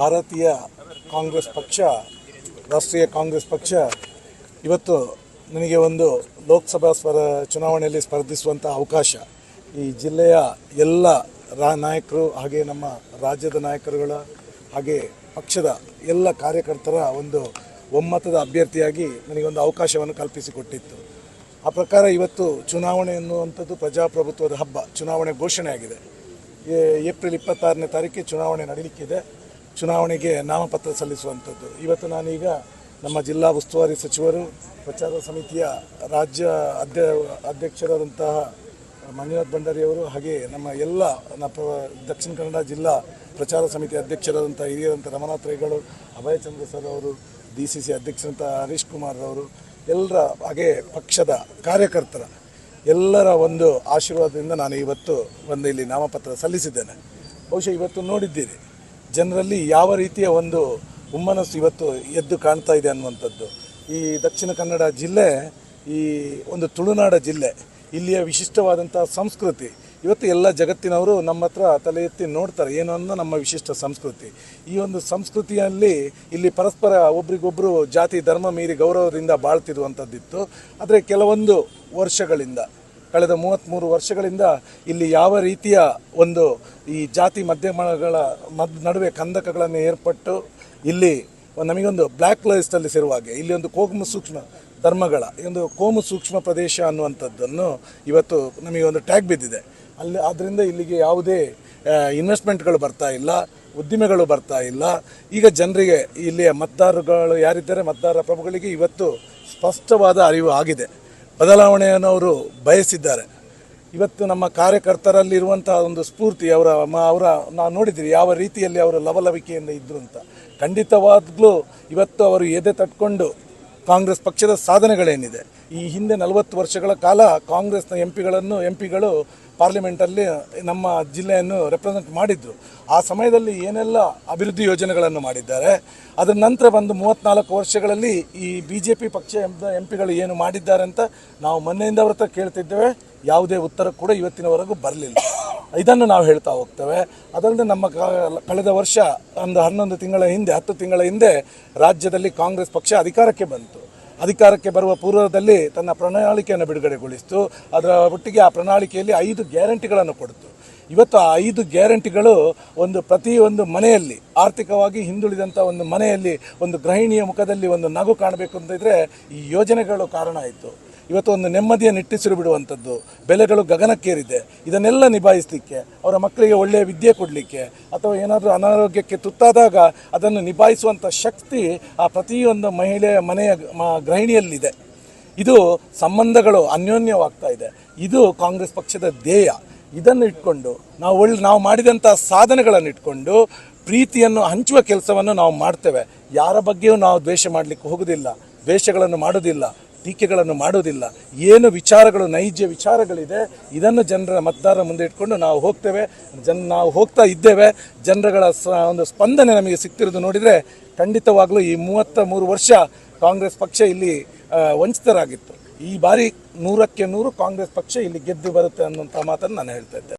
ಭಾರತೀಯ ಕಾಂಗ್ರೆಸ್ ಪಕ್ಷ, ರಾಷ್ಟ್ರೀಯ ಕಾಂಗ್ರೆಸ್ ಪಕ್ಷ ಇವತ್ತು ನನಗೆ ಒಂದು ಲೋಕಸಭಾ ಸ್ವರ ಚುನಾವಣೆಯಲ್ಲಿ ಸ್ಪರ್ಧಿಸುವಂಥ ಅವಕಾಶ. ಈ ಜಿಲ್ಲೆಯ ಎಲ್ಲ ರಾ ನಾಯಕರು ಹಾಗೆ ನಮ್ಮ ರಾಜ್ಯದ ನಾಯಕರುಗಳ ಹಾಗೆ ಪಕ್ಷದ ಎಲ್ಲ ಕಾರ್ಯಕರ್ತರ ಒಂದು ಒಮ್ಮತದ ಅಭ್ಯರ್ಥಿಯಾಗಿ ನನಗೊಂದು ಅವಕಾಶವನ್ನು ಕಲ್ಪಿಸಿಕೊಟ್ಟಿತ್ತು. ಆ ಪ್ರಕಾರ ಇವತ್ತು ಚುನಾವಣೆ ಎನ್ನುವಂಥದ್ದು ಪ್ರಜಾಪ್ರಭುತ್ವದ ಹಬ್ಬ, ಚುನಾವಣೆ ಘೋಷಣೆಯಾಗಿದೆ. ಏಪ್ರಿಲ್ ಇಪ್ಪತ್ತಾರನೇ ತಾರೀಕಿಗೆ ಚುನಾವಣೆ ನಡೀಲಿಕ್ಕಿದೆ. ಚುನಾವಣೆಗೆ ನಾಮಪತ್ರ ಸಲ್ಲಿಸುವಂಥದ್ದು. ಇವತ್ತು ನಾನೀಗ ನಮ್ಮ ಜಿಲ್ಲಾ ಉಸ್ತುವಾರಿ ಸಚಿವರು, ಪ್ರಚಾರ ಸಮಿತಿಯ ರಾಜ್ಯ ಅಧ್ಯ ಅಧ್ಯಕ್ಷರಾದಂತಹ ಮಂಜುನಾಥ್ ಭಂಡಾರಿಯವರು ಹಾಗೆ ನಮ್ಮ ಎಲ್ಲ ದಕ್ಷಿಣ ಕನ್ನಡ ಜಿಲ್ಲಾ ಪ್ರಚಾರ ಸಮಿತಿ ಅಧ್ಯಕ್ಷರಾದಂಥ ಹಿರಿಯರಂಥ ರಮನಾಥ್ ರೈಗಳು ಅಭಯಚಂದ್ರ ಸರ್ ಅವರು, ಡಿ ಸಿ ಸಿ ಅಧ್ಯಕ್ಷರಂಥ ಹರೀಶ್ ಕುಮಾರ್ ಅವರು, ಎಲ್ಲರ ಹಾಗೆ ಪಕ್ಷದ ಕಾರ್ಯಕರ್ತರ ಎಲ್ಲರ ಒಂದು ಆಶೀರ್ವಾದದಿಂದ ನಾನು ಇವತ್ತು ಒಂದು ಇಲ್ಲಿ ನಾಮಪತ್ರ ಸಲ್ಲಿಸಿದ್ದೇನೆ. ಬಹುಶಃ ಇವತ್ತು ನೋಡಿದ್ದೀರಿ. ಜನರಲ್ಲಿ ಯಾವ ರೀತಿಯ ಒಂದು ಹುಮ್ಮನಸ್ಸು ಇವತ್ತು ಎದ್ದು ಕಾಣ್ತಾ ಇದೆ ಅನ್ನುವಂಥದ್ದು. ಈ ದಕ್ಷಿಣ ಕನ್ನಡ ಜಿಲ್ಲೆ, ಈ ಒಂದು ತುಳುನಾಡ ಜಿಲ್ಲೆ, ಇಲ್ಲಿಯ ವಿಶಿಷ್ಟವಾದಂಥ ಸಂಸ್ಕೃತಿ. ಇವತ್ತು ಎಲ್ಲ ಜಗತ್ತಿನವರು ನಮ್ಮ ಹತ್ರ ತಲೆ ಎತ್ತಿ ನೋಡ್ತಾರೆ, ಏನು ಅನ್ನೋ ನಮ್ಮ ವಿಶಿಷ್ಟ ಸಂಸ್ಕೃತಿ. ಈ ಒಂದು ಸಂಸ್ಕೃತಿಯಲ್ಲಿ ಇಲ್ಲಿ ಪರಸ್ಪರ ಒಬ್ರಿಗೊಬ್ಬರು ಜಾತಿ, ಧರ್ಮ ಮೀರಿ ಗೌರವದಿಂದ ಬಾಳ್ತಿರುವಂಥದ್ದಿತ್ತು. ಆದರೆ ಕೆಲವೊಂದು ವರ್ಷಗಳಿಂದ ಕಳೆದ ಮೂವತ್ತ್ಮೂರು ವರ್ಷಗಳಿಂದ ಇಲ್ಲಿ ಯಾವ ರೀತಿಯ ಒಂದು ಈ ಜಾತಿ ಮಧ್ಯಮಗಳ ಮದ್ ನಡುವೆ ಕಂದಕಗಳನ್ನು ಏರ್ಪಟ್ಟು ಇಲ್ಲಿ ನಮಗೊಂದು ಬ್ಲ್ಯಾಕ್ ಲಿಸ್ಟಲ್ಲಿ ಸೇರುವ ಹಾಗೆ ಇಲ್ಲಿ ಒಂದು ಕೋಮು ಸೂಕ್ಷ್ಮ ಧರ್ಮಗಳ, ಈ ಒಂದು ಕೋಮು ಸೂಕ್ಷ್ಮ ಪ್ರದೇಶ ಅನ್ನುವಂಥದ್ದನ್ನು ಇವತ್ತು ನಮಗೆ ಒಂದು ಟ್ಯಾಗ್ ಬಿದ್ದಿದೆ. ಅಲ್ಲಿ ಆದ್ದರಿಂದ ಇಲ್ಲಿಗೆ ಯಾವುದೇ ಇನ್ವೆಸ್ಟ್ಮೆಂಟ್ಗಳು ಬರ್ತಾ ಇಲ್ಲ, ಉದ್ದಿಮೆಗಳು ಬರ್ತಾ ಇಲ್ಲ. ಈಗ ಜನರಿಗೆ ಇಲ್ಲಿಯ ಮತದಾರರುಗಳು ಯಾರಿದ್ದಾರೆ, ಮತದಾರ ಪ್ರಭುಗಳಿಗೆ ಇವತ್ತು ಸ್ಪಷ್ಟವಾದ ಅರಿವು ಆಗಿದೆ. ಬದಲಾವಣೆಯನ್ನು ಅವರು ಬಯಸಿದ್ದಾರೆ. ಇವತ್ತು ನಮ್ಮ ಕಾರ್ಯಕರ್ತರಲ್ಲಿರುವಂತಹ ಒಂದು ಸ್ಫೂರ್ತಿ ಅವರ ಅವರ ನಾವು ನೋಡಿದ್ದೀವಿ ಯಾವ ರೀತಿಯಲ್ಲಿ ಅವರು ಲವಲವಿಕೆಯಿಂದ ಇದ್ರು ಅಂತ. ಖಂಡಿತವಾಗ್ಲೂ ಇವತ್ತು ಅವರು ಎದೆ ತಟ್ಕೊಂಡು ಕಾಂಗ್ರೆಸ್ ಪಕ್ಷದ ಸಾಧನೆಗಳೇನಿದೆ? ಈ ಹಿಂದೆ ನಲವತ್ತು ವರ್ಷಗಳ ಕಾಲ ಕಾಂಗ್ರೆಸ್ನ ಎಂ ಪಿಗಳನ್ನು ಎಂ ಪಿಗಳು ಪಾರ್ಲಿಮೆಂಟಲ್ಲಿ ನಮ್ಮ ಜಿಲ್ಲೆಯನ್ನು ರೆಪ್ರೆಸೆಂಟ್ ಮಾಡಿದ್ರು. ಆ ಸಮಯದಲ್ಲಿ ಏನೆಲ್ಲ ಅಭಿವೃದ್ಧಿ ಯೋಜನೆಗಳನ್ನು ಮಾಡಿದ್ದಾರೆ? ಅದರ ನಂತರ ಬಂದು ಮೂವತ್ತ್ನಾಲ್ಕು ವರ್ಷಗಳಲ್ಲಿ ಈ ಬಿ ಜೆ ಪಿ ಪಕ್ಷ ಎಂ ಪಿಗಳು ಏನು ಮಾಡಿದ್ದಾರೆ ಅಂತ ನಾವು ಮೊನ್ನೆಯಿಂದ ಅವ್ರ ಹತ್ರ ಕೇಳ್ತಿದ್ದೇವೆ. ಯಾವುದೇ ಉತ್ತರ ಕೂಡ ಇವತ್ತಿನವರೆಗೂ ಬರಲಿಲ್ಲ. ಇದನ್ನು ನಾವು ಹೇಳ್ತಾ ಹೋಗ್ತೇವೆ. ಅದಲ್ಲದೆ ನಮ್ಮ ಕಳೆದ ವರ್ಷ ಒಂದು ಹನ್ನೊಂದು ತಿಂಗಳ ಹಿಂದೆ, ಹತ್ತು ತಿಂಗಳ ಹಿಂದೆ ರಾಜ್ಯದಲ್ಲಿ ಕಾಂಗ್ರೆಸ್ ಪಕ್ಷ ಅಧಿಕಾರಕ್ಕೆ ಬಂತು. ಅಧಿಕಾರಕ್ಕೆ ಬರುವ ಪೂರ್ವದಲ್ಲಿ ತನ್ನ ಪ್ರಣಾಳಿಕೆಯನ್ನು ಬಿಡುಗಡೆಗೊಳಿಸಿತು. ಅದರ ಒಟ್ಟಿಗೆ ಆ ಪ್ರಣಾಳಿಕೆಯಲ್ಲಿ ಐದು ಗ್ಯಾರಂಟಿಗಳನ್ನು ಕೊಡ್ತು. ಇವತ್ತು ಆ ಐದು ಗ್ಯಾರಂಟಿಗಳು ಒಂದು ಪ್ರತಿಯೊಂದು ಮನೆಯಲ್ಲಿ, ಆರ್ಥಿಕವಾಗಿ ಹಿಂದುಳಿದಂಥ ಒಂದು ಮನೆಯಲ್ಲಿ, ಒಂದು ಗೃಹಿಣಿಯ ಮುಖದಲ್ಲಿ ಒಂದು ನಗು ಕಾಣಬೇಕು ಅಂತಿದ್ರೆ ಈ ಯೋಜನೆಗಳು ಕಾರಣ ಆಯಿತು. ಇವತ್ತು ಒಂದು ನೆಮ್ಮದಿಯ ನಿಟ್ಟಿಸಿರು ಬಿಡುವಂಥದ್ದು. ಬೆಲೆಗಳು ಗಗನಕ್ಕೇರಿದೆ. ಇದನ್ನೆಲ್ಲ ನಿಭಾಯಿಸಲಿಕ್ಕೆ, ಅವರ ಮಕ್ಕಳಿಗೆ ಒಳ್ಳೆಯ ವಿದ್ಯೆ ಕೊಡಲಿಕ್ಕೆ, ಅಥವಾ ಏನಾದರೂ ಅನಾರೋಗ್ಯಕ್ಕೆ ತುತ್ತಾದಾಗ ಅದನ್ನು ನಿಭಾಯಿಸುವಂಥ ಶಕ್ತಿ ಆ ಪ್ರತಿಯೊಂದು ಮಹಿಳೆಯ ಮನೆಯ ಗೃಹಿಣಿಯಲ್ಲಿದೆ. ಇದು ಸಂಬಂಧಗಳು ಅನ್ಯೋನ್ಯವಾಗ್ತಾ ಇದೆ. ಇದು ಕಾಂಗ್ರೆಸ್ ಪಕ್ಷದ ಧ್ಯೇಯ. ಇದನ್ನು ಇಟ್ಕೊಂಡು, ನಾವು ಒಳ್ಳೆ ನಾವು ಮಾಡಿದಂಥ ಸಾಧನೆಗಳನ್ನು ಇಟ್ಕೊಂಡು, ಪ್ರೀತಿಯನ್ನು ಹಂಚುವ ಕೆಲಸವನ್ನು ನಾವು ಮಾಡ್ತೇವೆ. ಯಾರ ಬಗ್ಗೆಯೂ ನಾವು ದ್ವೇಷ ಮಾಡಲಿಕ್ಕೆ ಹೋಗೋದಿಲ್ಲ. ದ್ವೇಷಗಳನ್ನು ಮಾಡೋದಿಲ್ಲ. ಟೀಕೆಗಳನ್ನು ಮಾಡೋದಿಲ್ಲ. ಏನು ವಿಚಾರಗಳು, ನೈಜ ವಿಚಾರಗಳಿದೆ, ಇದನ್ನು ಜನರ ಮತದಾರರ ಮುಂದೆ ಇಟ್ಕೊಂಡು ನಾವು ಹೋಗ್ತೇವೆ. ಜನ, ನಾವು ಹೋಗ್ತಾ ಇದ್ದೇವೆ. ಜನರಗಳ ಒಂದು ಸ್ಪಂದನೆ ನಮಗೆ ಸಿಗ್ತಿರೋದು ನೋಡಿದರೆ, ಖಂಡಿತವಾಗಲೂ ಈ ಮೂವತ್ತ ಮೂರು ವರ್ಷ ಕಾಂಗ್ರೆಸ್ ಪಕ್ಷ ಇಲ್ಲಿ ವಂಚಿತರಾಗಿತ್ತು. ಈ ಬಾರಿ ನೂರಕ್ಕೆ ನೂರು ಕಾಂಗ್ರೆಸ್ ಪಕ್ಷ ಇಲ್ಲಿ ಗೆದ್ದು ಬರುತ್ತೆ ಅನ್ನುವಂಥ ಮಾತನ್ನು ನಾನು ಹೇಳ್ತಾ ಇದ್ದೆ